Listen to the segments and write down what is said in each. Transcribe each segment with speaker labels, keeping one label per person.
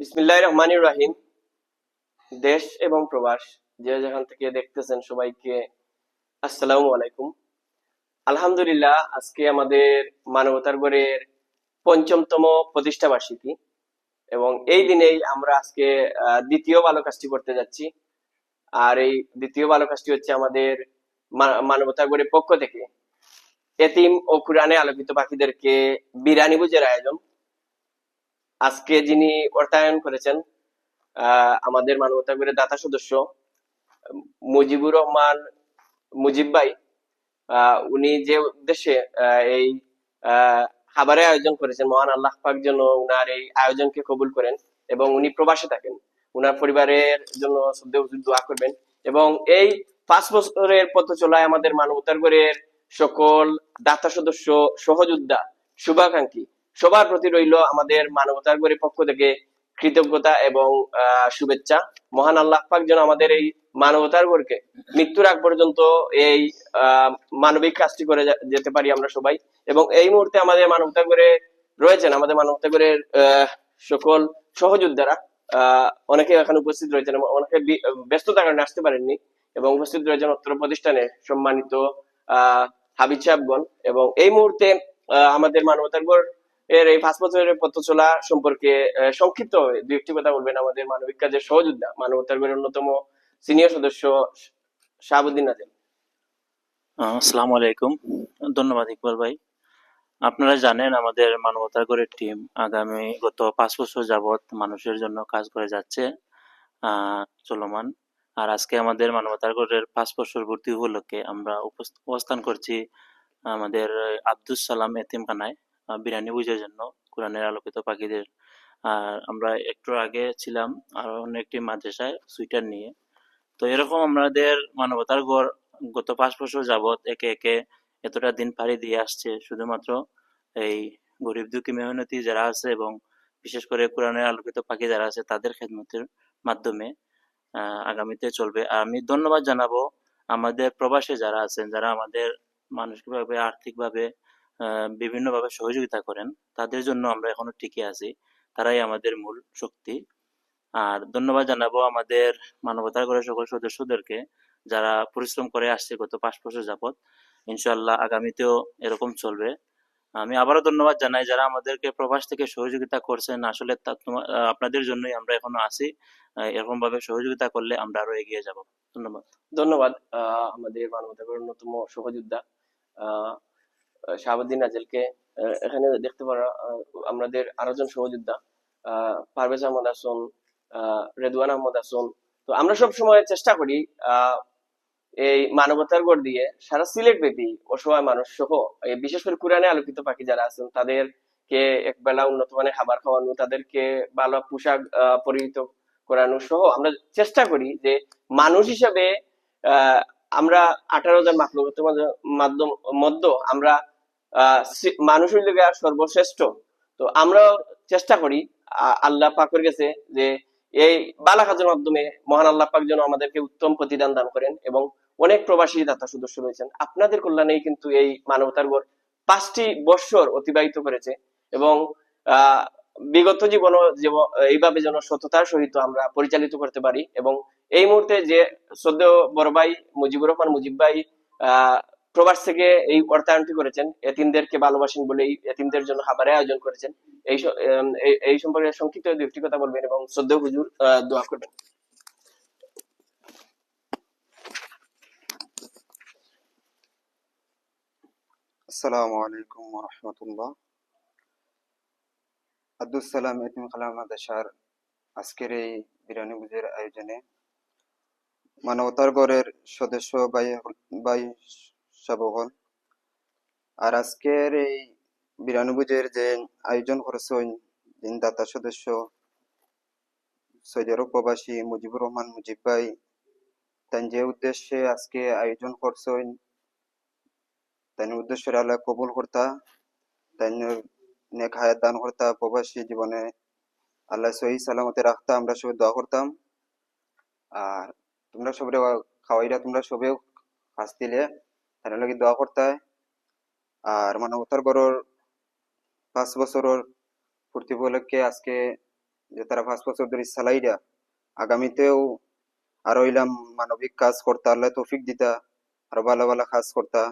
Speaker 1: বিসমিল্লাহ রহমান রাহিম। দেশ এবং প্রবাস, যে যেখান থেকে দেখতেছেন সবাইকে আসসালামু আলাইকুম। আলহামদুলিল্লাহ, আজকে আমাদের মানবতার গড়ের পঞ্চমতম প্রতিষ্ঠা বার্ষিকী এবং এই দিনেই আমরা আজকে দ্বিতীয় ভালো কাজটি করতে যাচ্ছি। আর এই দ্বিতীয় ভালো কাজটি হচ্ছে আমাদের মানবতার গড়ের পক্ষ থেকে। এতিম ও কোরআনে আলোকিত পাখিদেরকে বিরানি বুঝের আয়োজন। আজকে যিনি অর্থায়ন করেছেন আমাদের মানবতা করে দাতা সদস্য, মুজিবুর রহমান মুজিব ভাই উনি যে উদ্দেশ্যে এই খাবারের আয়োজন করেছেন, মহান আল্লাহ পাক যেন উনার এই আয়োজনকে কবুল করেন এবং উনি প্রবাসে থাকেন, উনার পরিবারের জন্য হুজুর দোয়া করবেন এবং এই পাঁচ বছরের পথ চলায় আমাদের মানবতার সকল দাতা সদস্য, সহযোদ্ধা, শুভাকাঙ্ক্ষী সবার প্রতি রইল আমাদের মানবতার গড়ের পক্ষ থেকে কৃতজ্ঞতা এবং শুভেচ্ছা। মহান আল্লাহ পাক যেন আমাদের এই মানবতার গড়কে মৃত্যুর আগ পর্যন্ত এই মানবিক কাজটি করে যেতে পারি আমরা সবাই। এবং এই মুহূর্তে আমাদের মানবতা করে রয়েছেন আমাদের মানবতা করে সকল সহযোদ্ধারা আহ, অনেকে এখানে উপস্থিত রয়েছেন এবং অনেকে ব্যস্ততার কারণে আসতে পারেননি এবং উপস্থিত রয়েছেন অত্র প্রতিষ্ঠানে সম্মানিত আহ হাবিজ সাহেবগণ। এবং এই মুহূর্তে আমাদের মানবতার গড় এর এই পাঁচ বছরের পথ চলা সম্পর্কে সংক্ষিপ্ত দু একটি কথা বলবেন আমাদের মানবিক কাজের সহযোদ্ধা মানবতার অন্যতম সিনিয়র সদস্য শাহাবুদ্দিন
Speaker 2: আহ, আসসালামু আলাইকুম। ধন্যবাদ ইকবাল ভাই। আপনারা জানেন আমাদের মানবতার গড়ের টিম আগামী গত পাঁচ বছর যাবৎ মানুষের জন্য কাজ করে যাচ্ছে চলমান। আর আজকে আমাদের মানবতার গড়ের পাঁচ বছর ভর্তি উপলক্ষে আমরা অবস্থান করছি আমাদের আব্দুল সালাম এতিমখানায়। আহ, বিরিয়ানি বুঝের জন্য কোরআনের আলোকিত পাখিদের। আর আমরা একটু আগে ছিলাম আর অন্য একটি মাদ্রাসায় সুইটার নিয়ে। তো এরকম আমাদের মানবতার গড় গত পাঁচ বছর যাবৎ একে একে এতটা দিন পাড়ি দিয়ে আসছে। শুধুমাত্র এই গরিব দুঃখী মেহনতি যারা আছে এবং বিশেষ করে কোরআনের আলোকিত পাখি যারা আছে তাদের খেদমতের মাধ্যমে আগামীতে চলবে। আর আমি ধন্যবাদ জানাব আমাদের প্রবাসে যারা আছেন যারা আমাদের মানসিকভাবে আর্থিকভাবে বিভিন্নভাবে সহযোগিতা করেন। তাদের জন্য আমরা এখনও টিকে আছি। তারাই আমাদের মূল শক্তি। আর ধন্যবাদ জানাব আমাদের মানবতার গড়ের সকল সদস্যদেরকে যারা পরিশ্রম করে আসছে গত পাঁচ বছর যাবত ইনশাল্লাহ আগামীতেও এরকম চলবে। আমি আবারও ধন্যবাদ জানাই যারা আমাদেরকে প্রবাস থেকে সহযোগিতা করছেন। আসলে আপনাদের জন্যই আমরা এখনও আছি। এরকম ভাবে সহযোগিতা করলে আমরা আরও এগিয়ে যাব। ধন্যবাদ।
Speaker 1: ধন্যবাদ আমাদের মানবতার অন্যতম সহযোদ্ধা শাহাবুদ্দিন নাজেলকে এখানে দেখতে পারা আমাদের আরেকজন সহযোদ্ধা পারভেজ আহমদ হাসন আহ, রেদওয়ান আহমদ হাসন। তো আমরা সব সময় চেষ্টা করি এই মানবতার গড় দিয়ে সারা সিলেট ব্যাপী অসহায় মানুষ সহ বিশেষ করে কোরআনে আলোকিত পাখি যারা আছেন তাদেরকে একবেলা উন্নত মানের খাবার খাওয়ানো তাদেরকে ভালো পোশাক পরিহিত করানো সহ আমরা চেষ্টা করি যে মানুষ হিসাবে আমরা আঠারো হাজার মাধ্যম মধ্য আমরা মানুষ হইলে সর্বশ্রেষ্ঠ। তো আমরা চেষ্টা করি আল্লাহ পাকের কাছে যে এই বালা কাজের মাধ্যমে মহান আল্লাহ পাক যেন আমাদেরকে উত্তম প্রতিদান দান করেন এবং অনেক প্রবাসী দাতা সদস্য রয়েছেন। আপনাদের কল্যাণেই কিন্তু এই মানবতার গড় পাঁচটি বৎসর অতিবাহিত করেছে এবং বিগত জীবন এইভাবে যেন সততার সহিত আমরা পরিচালিত করতে পারি এবং এই মুহূর্তে যে শ্রদ্ধেয় বড় ভাই মুজিবুর রহমান মুজিব ভাই আহ প্রবাস থেকে এই অর্থায়নটি করেছেন, এতিমদেরকে ভালোবাসেন বলেই এতিমদের জন্য খাবারের আয়োজন করেছেন। এই এই- সম্পর্কে সংক্ষিপ্ত একটি কথা বলবেন এবং শ্রদ্ধেয় হুজুর দোয়া করবেন।
Speaker 3: আসসালামু আলাইকুম রহমতুল্লাহ। আব্দুল সালাম এতিম খালা মাদ্রাসার আজকের এই বিরিয়ানি বুঝের আয়োজনে মানবতার গড়ের সদস্য বাই বাই সবগণ আর আজকের এই বিরিয়ানি বুঝের যে আয়োজন করেছেন দাতা সদস্য সৌদি প্রবাসী মুজিবুর রহমান মুজিব ভাই, তাই যে উদ্দেশ্যে আজকে আয়োজন করছেন তাই উদ্দেশ্যে আল্লাহ কবুল করতা তাই দান প্রবাসী জীবনে আল্লাহ সহি সালামতে রাখতা, আমরা সবাই দোয়া করতাম। আর তোমরা সবাই খাওয়াইরা তোমরা সবেও হাস দিলে তার লাগে দোয়া করতা আর মানবতার গড়র পাঁচ বছরের পূর্তি উপলক্ষে আজকে যে তারা পাঁচ বছর ধরে চালাইরা আগামীতেও আরও ইলাম মানবিক কাজ করতা, আল্লাহ তৌফিক দিতা, আরও ভালো ভালো কাজ করতা।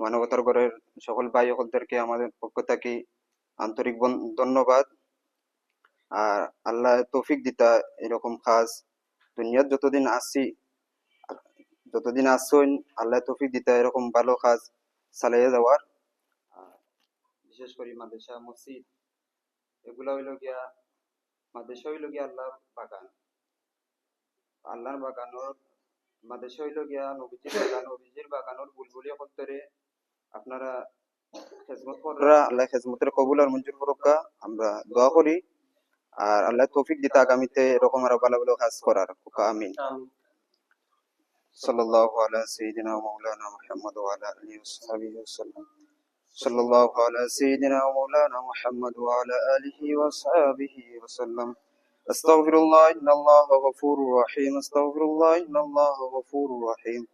Speaker 3: মানবতার ঘরের সকল ভাই সকলদেরকে আমাদের পক্ষ থেকে আন্তরিক ধন্যবাদ। আর আল্লাহ তৌফিক দিতা এরকম কাজ। দুনিয়ার যতদিন আসছি যতদিন আসছেন আল্লাহ তৌফিক দিতা এরকম ভালো কাজ চালিয়ে যাওয়ার। বিশেষ করে মসজিদ হইল গিয়া হইল গিয়া আল্লাহর বাগান। আল্লাহর হইল গিয়া নবীজির বাগান, নবীজির বুলবুলি অন্তরে আপনারা খেজমত আল্লাহ খেজমতের কবুল আর মঞ্জুর করুকা আমরা দোয়া করি। আর আল্লাহ তৌফিক দিতে আগামীতে এরকম আরও ভালো ভালো কাজ করার। আমিন। صلى الله على سيدنا ومولانا محمد وعلى آله وصحبه وسلم. صلى الله على سيدنا ومولانا محمد وعلى آله وصحبه وسلم. أستغفر الله إن الله غفور رحيم. أستغفر الله إن الله غفور رحيم.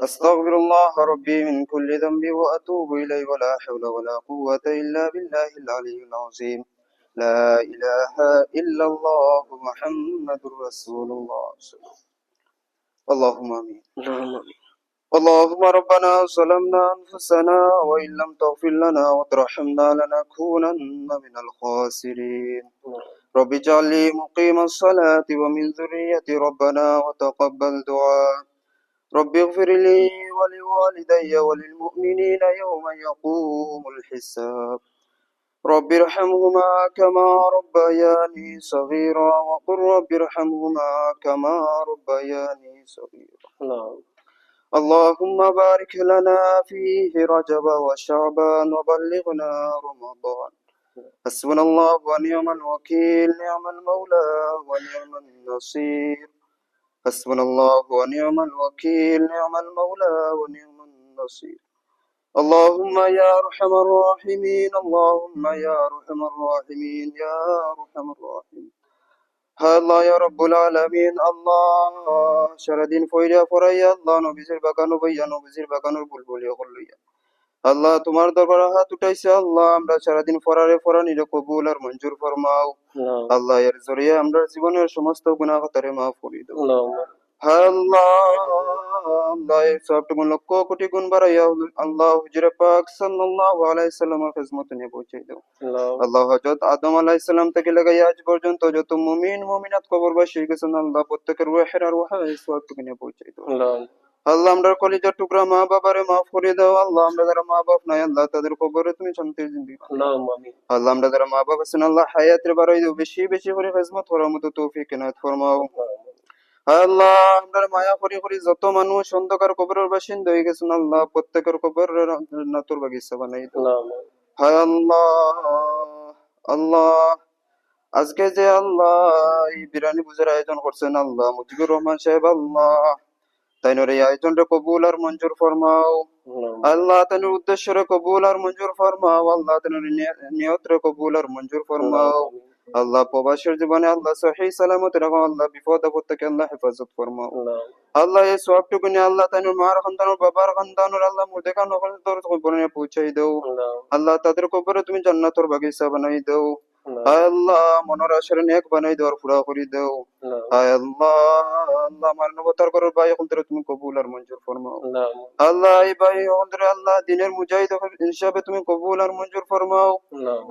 Speaker 3: أستغفر الله ربي من كل ذنب وأتوب إليه. ولا حول ولا قوة إلا بالله العلي العظيم. لا إله إلا الله محمد رسول الله. اللهم آمين.
Speaker 1: اللهم آمين।
Speaker 3: اللهم ربنا ظلمنا أنفسنا وإن لم تغفر لنا وترحمنا لنكونن من الخاسرين. رب اجعل لي مقيم الصلاة ومن ذريتي ربنا وتقبل دعاء. رب اغفر لي ولوالدي وللمؤمنين يوم يقوم الحساب. رب ارحمهما كما ربياني صغيرا وقل رب ارحمهما كما ربياني صغيرا.
Speaker 1: اللهم
Speaker 3: اللهم بارك لنا فيه رجب وشعبان وبلغنا رمضان. حسبنا الله ونعم الوكيل نعم المولى ونعم النصير. حسبنا الله ونعم الوكيل نعم المولى ونعم النصير. اللهم يا ارحم الراحمين اللهم يا ارحم الراحمين يا ارحم الراحمين আল্লাহ ইয়া রব্বুল আলামিন আল্লাহ সারাদিন ফইরা ফরাইয়া আল্লাহ নবীজির বাগানো বইয়া নবীজির বাগানোর বুলবুলি হলইয়া আল্লাহ তোমার দরবারে হাত উঠাইছে আল্লাহ আমরা সারাদিন ফরারে ফরানিরে কবুল আর মঞ্জুর ফরমাও
Speaker 1: اللهم
Speaker 3: আল্লাহ এর জরিয়ে আমরা জীবনের সমস্ত গুনাহ খাতারে মাফ করে দাও
Speaker 1: লাইফ
Speaker 3: আল্লাহ হুজুরে নিয়ে পৌঁছে দাও আল্লাহ আমরা কলিজার টুকরা মা বাবারে মাফ করে দাও আল্লাহ আমরা মা বাপ নাই আল্লাহ তাদের কবরে তুমি শান্তির
Speaker 1: জিন্দি
Speaker 3: আল্লাহ মা বাপ আছেন আল্লাহ হায়াতের বাড়াই দাও বেশি বেশি করে খেজমত করার মতো তৌফিক এনায়ত ফরমাও আল্লাহ আমরা মায়া করি করি যত মানুষ অন্ধকার কবরের বাসিন্দা হয়ে গেছেন আল্লাহ প্রত্যেকের কবর নাতুর বাগিচা বানাই হায় আল্লাহ আল্লাহ। আজকে যে আল্লাহ এই বিরানি পূজার আয়োজন করছেন আল্লাহ মুজিবুর রহমান সাহেব আল্লাহ। তাই নরে আয়োজনটা কবুল আর মঞ্জুর ফরমাও। আল্লাহ। তানুর উদ্দেশ্যরে কবুল আর মঞ্জুর ফরমাও। আল্লাহ তানুর নিয়তরে কবুল আর মঞ্জুর ফরমাও। আল্লাহ প্রবাসের জীবনে আল্লাহ সহি সালামত রাখো আল্লাহ বিপদ আপদ থেকে আল্লাহ হেফাজত ফরমাও। আল্লাহ এই সবটুকু নিয়ে আল্লাহ তানুর মার সন্তান বাবার সন্তান আল্লাহ মুদেখা নকল তোর কবরে পৌঁছাই দেও। আল্লাহ তাদের কবরে তুমি জান্নাতর বাগিচা বানাই দেও। আল্লাহ মনের আশার নেক বানাই দেওয়ার পুরা দেও। আল্লাহ আল্লাহ আমার নবতার ভাই এখন তোরা তুমি কবুল আর মঞ্জুর ফরমাও। আল্লাহ এই ভাই এখন আল্লাহ দিনের মুজাহিদ হিসাবে তুমি কবুল আর মঞ্জুর ফরমাও।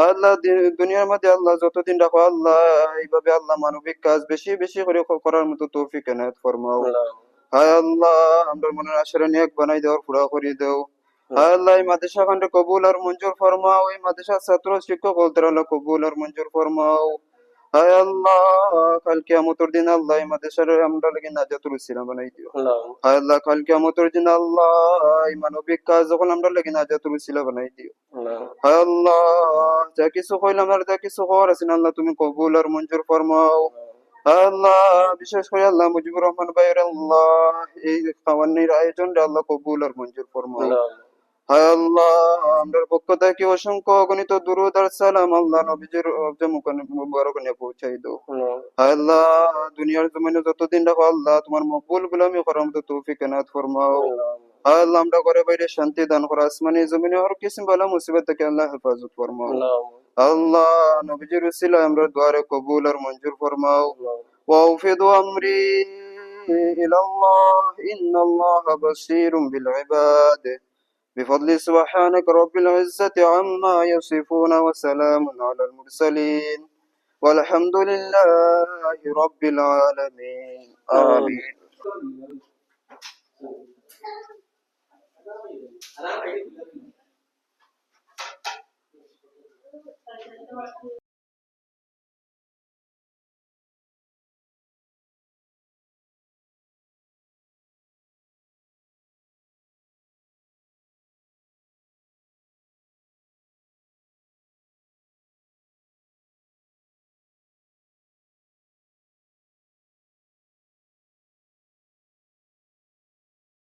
Speaker 3: আল্লাহ দুনিয়ার মধ্যে আল্লাহ যতদিন রাখো আল্লাহ এইভাবে আল্লাহ মানবিক কাজ বেশি বেশি করে করার মতো তৌফিক এনায়ত ফরমাও। হায় আল্লাহ আমরা মনের আশার নেক বানাই দেওয়ার পুরা করি দেও। আল্লাহ মাদ্রাসা কবুল আর মঞ্জুর ফরমাও এই মাদ্রাসা ছাত্র শিক্ষক আল্লাহ কবুল আর মঞ্জুর ফরমাও। হায় আল্লাহ দিন আল্লাহ এই মাদ্রাসার আমরা নাজাতুল ইসলাম বানাই দিও হায় আল্লাহ দিন আল্লাহ এই মানবিক কাজ যখন আমরা লাগি নাজাতুল ইসলাম বানাই দিও হায় আল্লাহ যা কিছু যা কিছু আল্লাহ তুমি কবুল আর মঞ্জুর ফরমাও। আল্লাহ বিশেষ করে আল্লাহ মুজিবুর রহমান ভাইয়ের আল্লাহ এই খাওয়ানির আয়োজন আল্লাহ কবুল আর মঞ্জুর ফরমাও। হায় আল্লাহ, আমরার পক্ষ থেকে অসংখ্য অগণিত দুরুদ আর সালাম আল্লাহ নবীজির মুবারক নিয়ে পৌঁছাই
Speaker 1: দো
Speaker 3: হায় আল্লাহ, দুনিয়ার জমিনে যতদিন রাখো আল্লাহ, তোমার মকবুল করার মতো তৌফিক ফরমাও। হায় আল্লাহ, আমরা ঘরে বাইরে শান্তি দান করো আসমানি জমিনে হর কিসিম বলা মুসিবত থেকে আল্লাহ হেফাজত ফরমাও। আল্লাহ, নবীজির উসিলা আমরা দুয়ারে কবুল আর মঞ্জুর ফরমাও। ওয়াউফিদু আমরি ইলাল্লাহ, ইন্নাল্লাহ বাসীরুম বিল ইবাদে। بفضل سبحانك رب العزة عما يصفون وسلام على المرسلين. والحمد لله رب العالمين. آمين.